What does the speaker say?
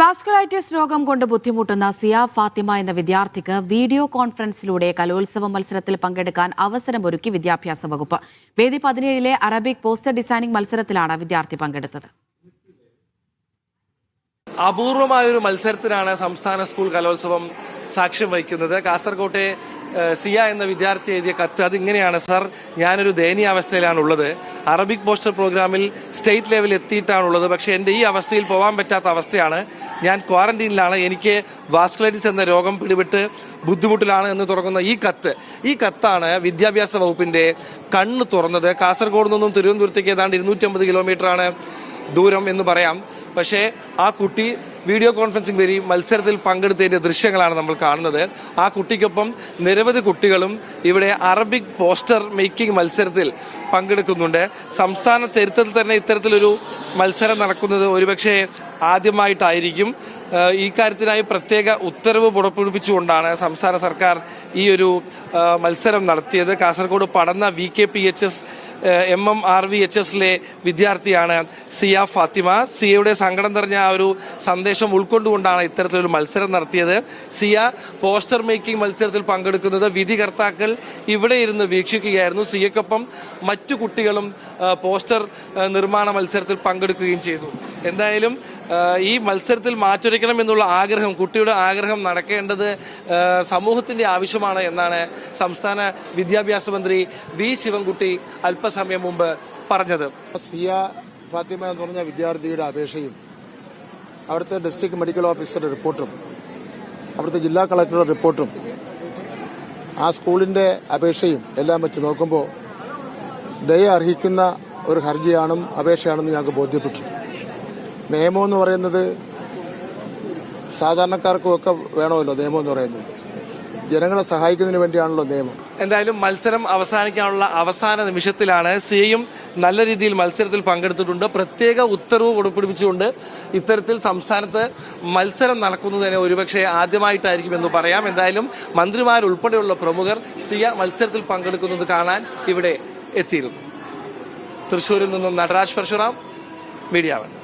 Vasculitis രോഗം കൊണ്ട് ബുദ്ധിമുട്ടുന്ന സിയ ഫാത്തിമ എന്ന വിദ്യാർത്ഥിക്ക് വീഡിയോ കോൺഫറൻസിലൂടെ കലോത്സവ മത്സരത്തിൽ പങ്കെടുക്കാൻ അവസരമൊരുക്കി വിദ്യാഭ്യാസ വകുപ്പ്. വേദി പതിനേഴിലെ അറബിക് പോസ്റ്റർ ഡിസൈനിംഗ് മത്സരത്തിലാണ് വിദ്യാർത്ഥി പങ്കെടുത്തത്. അപൂർവമായ ഒരു മത്സരത്തിനാണ് സംസ്ഥാന സ്കൂൾ കലോത്സവം സാക്ഷ്യം വഹിക്കുന്നത്. കാസർകോട്ടെ സിയ എന്ന വിദ്യാർത്ഥി എഴുതിയ കത്ത് അതിങ്ങനെയാണ്. സർ ഞാനൊരു ദയനീയാവസ്ഥയിലാണ് ഉള്ളത് അറബിക് പോസ്റ്റർ പ്രോഗ്രാമിൽ സ്റ്റേറ്റ് ലെവലിൽ എത്തിയിട്ടാണുള്ളത്. പക്ഷേ എന്റെ ഈ അവസ്ഥയിൽ പോകാൻ പറ്റാത്ത അവസ്ഥയാണ്. ഞാൻ ക്വാറന്റീനിലാണ്. എനിക്ക് വാസ്കുലൈറ്റിസ് എന്ന രോഗം പിടിപെട്ട് ബുദ്ധിമുട്ടിലാണ് എന്ന് തുറക്കുന്ന ഈ കത്ത്. ഈ കത്താണ് വിദ്യാഭ്യാസ വകുപ്പിന്റെ കണ്ണ് തുറന്നത്. കാസർഗോഡ് നിന്നും തിരുവനന്തപുരത്തേക്ക് ഏതാണ്ട് ഇരുന്നൂറ്റമ്പത് കിലോമീറ്ററാണ് ദൂരം എന്ന് പറയാം. പക്ഷേ ആ കുട്ടി വീഡിയോ കോൺഫറൻസിംഗ് വഴി മത്സരത്തിൽ പങ്കെടുത്തതിന്റെ ദൃശ്യങ്ങളാണ് നമ്മൾ കാണുന്നത്. ആ കുട്ടിക്കൊപ്പം നിരവധി കുട്ടികളും ഇവിടെ അറബിക് പോസ്റ്റർ മേക്കിംഗ് മത്സരത്തിൽ പങ്കെടുക്കുന്നുണ്ട്. സംസ്ഥാന ചരിത്രത്തിൽ തന്നെ ഇത്തരത്തിലൊരു മത്സരം നടക്കുന്നത് ഒരുപക്ഷെ ആദ്യമായിട്ടായിരിക്കും. ഈ കാര്യത്തിനായി പ്രത്യേക ഉത്തരവ് പുറപ്പെടുവിച്ചുകൊണ്ടാണ് സംസ്ഥാന സർക്കാർ ഈ ഒരു മത്സരം നടത്തിയത്. Kasaragod Padanna V K P H S M M R V H എസിലെ വിദ്യാർത്ഥിയാണ് സിയ ഫാത്തിമ. സിയയുടെ സങ്കടം നിറഞ്ഞ ആ ഒരു സന്ദേശം ഉൾക്കൊണ്ടുകൊണ്ടാണ് ഇത്തരത്തിലൊരു മത്സരം നടത്തിയത്. സിയ പോസ്റ്റർ മേക്കിംഗ് മത്സരത്തിൽ പങ്കെടുക്കുന്നത് വിധികർത്താക്കൾ ഇവിടെ ഇരുന്ന് വീക്ഷിക്കുകയായിരുന്നു. സിയക്കൊപ്പം മറ്റു കുട്ടികളും പോസ്റ്റർ നിർമ്മാണ മത്സരത്തിൽ പങ്കെടുക്കുകയും ചെയ്തു. എന്തായാലും ഈ മത്സരത്തിൽ മാറ്റുരയ്ക്കണം എന്നുള്ള ആഗ്രഹം കുട്ടിയുടെ ആഗ്രഹം നടക്കേണ്ടത് സമൂഹത്തിന്റെ ആവശ്യമാണ് എന്നാണ് സംസ്ഥാന വിദ്യാഭ്യാസ മന്ത്രി വി. ശിവൻകുട്ടി അല്പസമയം മുമ്പ് പറഞ്ഞത്. സിയ ഫാത്തിമ എന്ന് പറഞ്ഞ വിദ്യാർത്ഥിയുടെ അപേക്ഷയും അവിടുത്തെ ഡിസ്ട്രിക്ട് മെഡിക്കൽ ഓഫീസറുടെ റിപ്പോർട്ടും അവിടുത്തെ ജില്ലാ കളക്ടറുടെ റിപ്പോർട്ടും ആ സ്കൂളിന്റെ അപേക്ഷയും എല്ലാം വെച്ച് നോക്കുമ്പോൾ ദയ അർഹിക്കുന്ന ഒരു ഹർജിയാണും അപേക്ഷയാണെന്ന് ഞങ്ങൾക്ക് ബോധ്യപ്പെട്ടു. നിയമം എന്ന് പറയുന്നത് സാധാരണക്കാർക്കും ഒക്കെ വേണമല്ലോ നിയമം എന്ന് പറയുന്നത്. ജനങ്ങളെ സഹായിക്കുന്നതിന് വേണ്ടിയാണല്ലോ നിയമം. എന്തായാലും മത്സരം അവസാനിക്കാനുള്ള അവസാന നിമിഷത്തിലാണ് സിയും നല്ല രീതിയിൽ മത്സരത്തിൽ പങ്കെടുത്തിട്ടുണ്ട്. പ്രത്യേക ഉത്തരവ് പുറപ്പെടുവിച്ചുകൊണ്ട് ഇത്തരത്തിൽ സംസ്ഥാനത്ത് മത്സരം നടക്കുന്നത് തന്നെ ഒരുപക്ഷെ ആദ്യമായിട്ടായിരിക്കും എന്ന് പറയാം. എന്തായാലും മന്ത്രിമാരുൾപ്പെടെയുള്ള പ്രമുഖർ സിയ മത്സരത്തിൽ പങ്കെടുക്കുന്നത് കാണാൻ ഇവിടെ എത്തിയിരുന്നു. തൃശൂരിൽ നിന്നും നടരാജ് പരശുറാം മീഡിയ വൺ